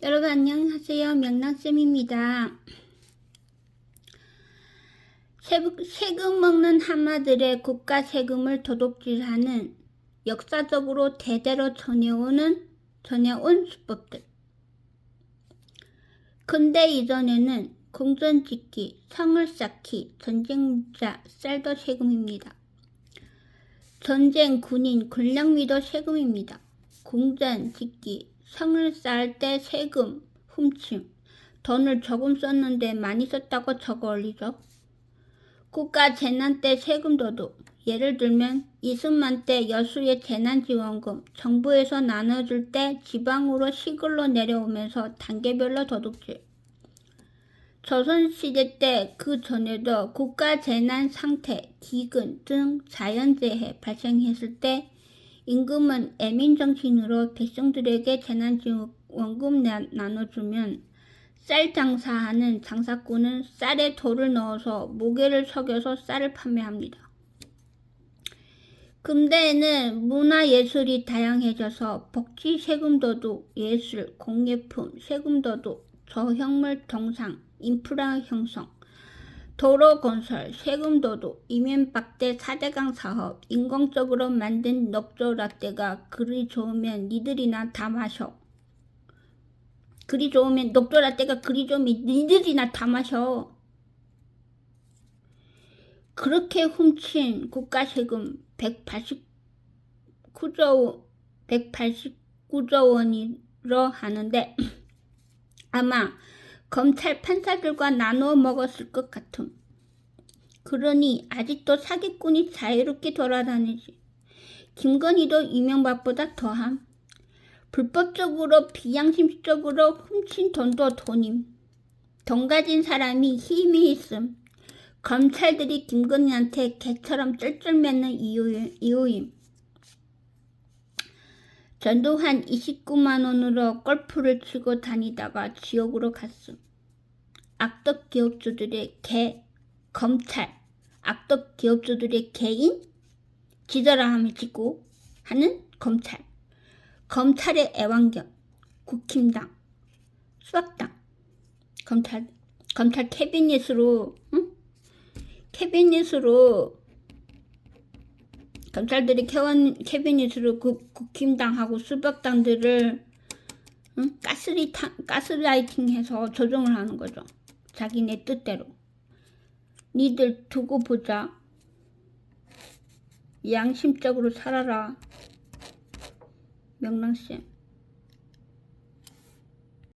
여러분 안녕하세요. 명랑쌤입니다. 세금, 먹는 하마들의 국가 세금을 도둑질하는 역사적으로 대대로 전해오는 전해온 수법들. 근대 이전에는 공전 짓기, 성을 쌓기, 전쟁 자, 쌀도 세금입니다. 전쟁, 군인, 군량미도 세금입니다. 공전 짓기, 성을 쌓을 때 세금, 훔침, 돈을 조금 썼는데 많이 썼다고 적어 올리죠. 국가 재난 때 세금 도둑, 예를 들면 이승만 때 여수의 재난지원금 정부에서 나눠줄 때 지방으로 시골로 내려오면서 단계별로 도둑질. 조선시대 때 그 전에도 국가 재난 상태, 기근 등 자연재해 발생했을 때 임금은 애민정신으로 백성들에게 재난지원금 나- 나눠주면 쌀 장사하는 장사꾼은 쌀에 돌을 넣어서 모개를 속여서 쌀을 판매합니다. 근대에는 문화예술이 다양해져서 복지 세금도둑, 예술, 공예품, 세금도둑, 저형물 동상, 인프라 형성, 도로 건설, 세금 도둑, 이면박대 4대강 사업, 인공적으로 만든 녹조 라떼가 그리 좋으면 니들이나 다 마셔. 그리 좋으면 녹조 라떼가 그리 좋으면 니들이나 다 마셔. 그렇게 훔친 국가 세금 189조 189조 원이로 하는데 아마 검찰 판사들과 나누어 먹었을 것 같음. 그러니 아직도 사기꾼이 자유롭게 돌아다니지. 김건희도 이명박보다 더함. 불법적으로 비양심적으로 훔친 돈도 돈임. 돈 가진 사람이 힘이 있음. 검찰들이 김건희한테 개처럼 쩔쩔매는 이유, 이유임. 전두환 29만 원으로 골프를 치고 다니다가 지옥으로 갔음. 악덕 기업주들의 개, 검찰, 악덕 기업주들의 개인, 지더라 함을 짓고 하는 검찰, 검찰의 애완견, 국힘당, 수박당, 검찰, 검찰 캐비닛으로, 응? 캐비닛으로 검찰들이 캐원, 캐비닛으로 그 국힘당하고 수박당들을 응? 가스리 가스라이팅해서 조정을 하는 거죠. 자기네 뜻대로. 니들 두고 보자. 양심적으로 살아라. 명랑쌤.